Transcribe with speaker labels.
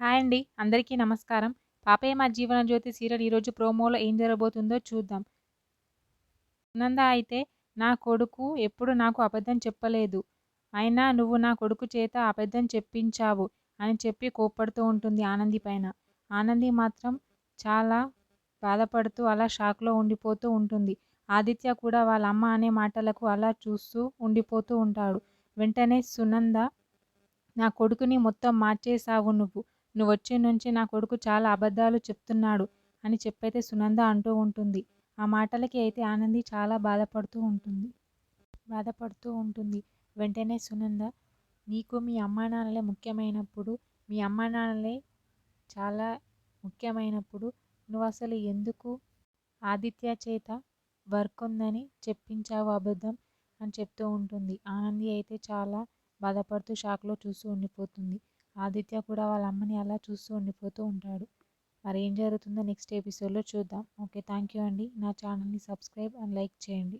Speaker 1: Hi అండి. అందరికీ నమస్కారం. పాపయ్య మా జీవన జ్యోతి సీరియల్ ఈరోజు ప్రోమోలో ఏం జరగబోతుందో చూద్దాం. నంద అయితే నా కొడుకు ఎప్పుడు నాకు అబద్ధం చెప్పలేదు. అయినా నువ్వు నా కొడుకు చేత అబద్ధం చెప్పించావు అని చెప్పి కోప్పడుతూ ఉంటుంది ఆనంది పైన. ఆనంది మాత్రం చాలా బాధపడుతూ అలా షాక్లో ఉండిపోతూ ఉంటుంది. ఆదిత్య కూడా వాళ్ళ అమ్మ అనే మాటలకు అలా చూస్తూ ఉండిపోతూ ఉంటాడు. వెంటనే సునంద నా కొడుకుని మొత్తం మార్చేశావు నువ్వు. నువ్వు వచ్చే నుంచి నా కొడుకు చాలా అబద్ధాలు చెప్తున్నాడు అని చెప్పైతే సునంద అంటూ ఉంటుంది. ఆ మాటలకి అయితే ఆనంది చాలా బాధపడుతూ ఉంటుంది. బాధపడుతూ ఉంటుంది. వెంటనే సునంద నీకు మీ అమ్మా నాన్నలే ముఖ్యమైనప్పుడు మీ అమ్మా నాన్నలే చాలా ముఖ్యమైనప్పుడు నువ్వు అసలు ఎందుకు ఆదిత్య చేత వర్క్ ఉందని చెప్పించావు అబద్ధం అని చెప్తూ ఉంటుంది. ఆనంది అయితే చాలా బాధపడుతూ షాక్లో చూస్తూ ఉండిపోతుంది. ఆదిత్య కూడా వాళ్ళ అమ్మని అలా చూస్తూ ఉండిపోతూ ఉంటాడు. మరి ఏం జరుగుతుందో నెక్స్ట్ ఎపిసోడ్లో చూద్దాం. ఓకే థ్యాంక్ యూ అండి. నా ఛానల్ని సబ్స్క్రైబ్ అండ్ లైక్ చేయండి.